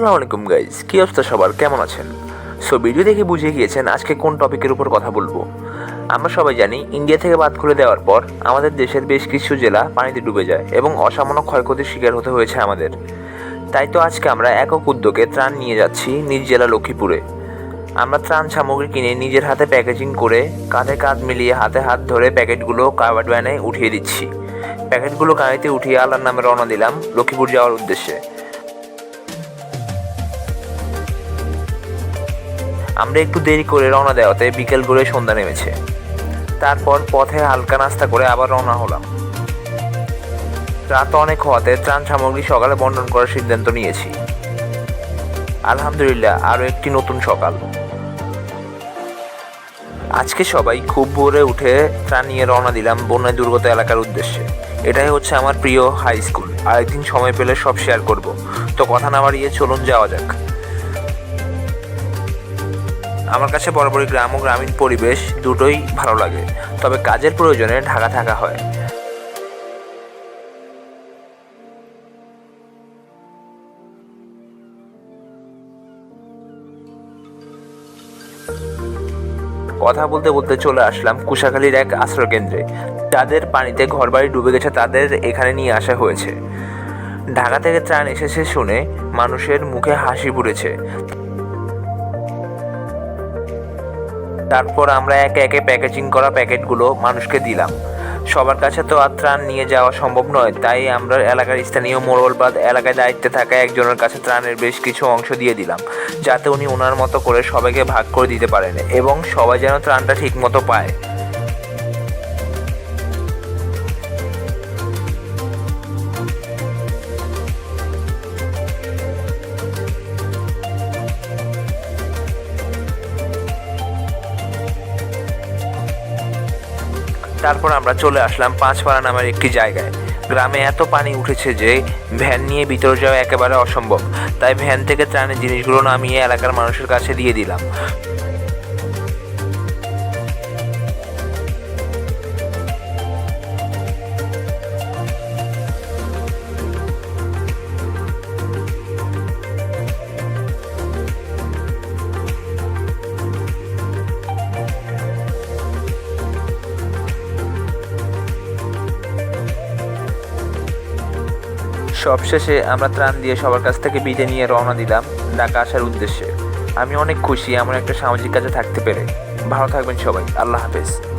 আসসালামু আলাইকুম গাইজ কি অবস্থা সবার? কেমন আছেন? সো ভিডিও দেখে বুঝে গিয়েছেন আজকে কোন টপিকের উপর কথা বলব। আমরা সবাই জানি ইন্ডিয়া থেকে বাদ খুলে দেওয়ার পর আমাদের দেশের বেশ কিছু জেলা পানিতে ডুবে যায় এবং অসামান্য ক্ষয়ক্ষতির শিকার হতে হয়েছে আমাদের। তাই তো আজকে আমরা একক উদ্যোগে ত্রাণ নিয়ে যাচ্ছি নিজ জেলা লক্ষ্মীপুরে। আমরা ত্রাণ সামগ্রী কিনে নিজের হাতে প্যাকেজিং করে কাঁধে কাঁধ মিলিয়ে হাতে হাত ধরে প্যাকেটগুলো কাভার্ড উঠিয়ে দিচ্ছি। প্যাকেটগুলো গাড়িতে উঠিয়ে আল্লাহর নামে রওনা দিলাম লক্ষ্মীপুর যাওয়ার উদ্দেশ্যে। আমরা একটু দেরি করে রওনা দেওয়াতে বিকেল করে সন্ধ্যা নেমেছে। তারপর পথে হালকা নাস্তা করে আবার রওনা হলাম। রাত অনেক হওয়াতে ত্রাণ সামগ্রী সকালে বন্টন করার সিদ্ধান্ত নিয়েছি। আলহামদুলিল্লাহ আরও একটি নতুন সকাল। আজকে সবাই খুব ভোরে উঠে ত্রাণ নিয়ে রওনা দিলাম বন্যায় দুর্গত এলাকার উদ্দেশ্যে। এটাই হচ্ছে আমার প্রিয় হাই স্কুল আরেকদিন সময় পেলে সব শেয়ার করব। তো কথা না বাড়িয়ে চলুন যাওয়া যাক। আমার কাছে বরাবরই গ্রাম ও গ্রামীণ পরিবেশ দুটোই ভালো লাগে, তবে কাজের প্রয়োজনে ঢাকা থাকা হয়। কথা বলতে বলতে চলে আসলাম কুশাখালীর এক আশ্রয় কেন্দ্রে যাদের পানিতে ঘরবাড়ি ডুবে গেছে, তাদের এখানে নিয়ে আসা হয়েছে। ঢাকা থেকে ত্রাণ এসেছে শুনে মানুষের মুখে হাসি পুড়েছে তারপর আমরা একে একে প্যাকেজিং করা প্যাকেটগুলো মানুষকে দিলাম। সবার কাছে তো আর ত্রাণ নিয়ে যাওয়া সম্ভব নয়, তাই আমরা এলাকার স্থানীয় মোড়লবাদ এলাকায় দায়িত্বে থাকা একজনের কাছে ত্রাণের বেশ কিছু অংশ দিয়ে দিলাম, যাতে উনি ওনার মতো করে সবাইকে ভাগ করে দিতে পারেন এবং সবাই যেন ত্রাণটা ঠিক মতো পায়। তারপর আমরা চলে আসলাম পাঁচপাড়া নামের একটি জায়গায়। গ্রামে এত পানি উঠেছে যে ভ্যান নিয়ে ভিতরে যাওয়া একেবারে অসম্ভব। তাই ভ্যান থেকে ত্রাণের জিনিসগুলো নামিয়ে এলাকার মানুষের কাছে দিয়ে দিলাম। সবশেষে আমরা ত্রাণ দিয়ে সবার কাছ থেকে বিদে নিয়ে রওনা দিলাম ঢাকা আসার উদ্দেশ্যে। আমি অনেক খুশি, এমন একটা সামাজিক কাজে থাকতে পেরে। ভালো থাকবেন সবাই। আল্লাহ হাফেজ।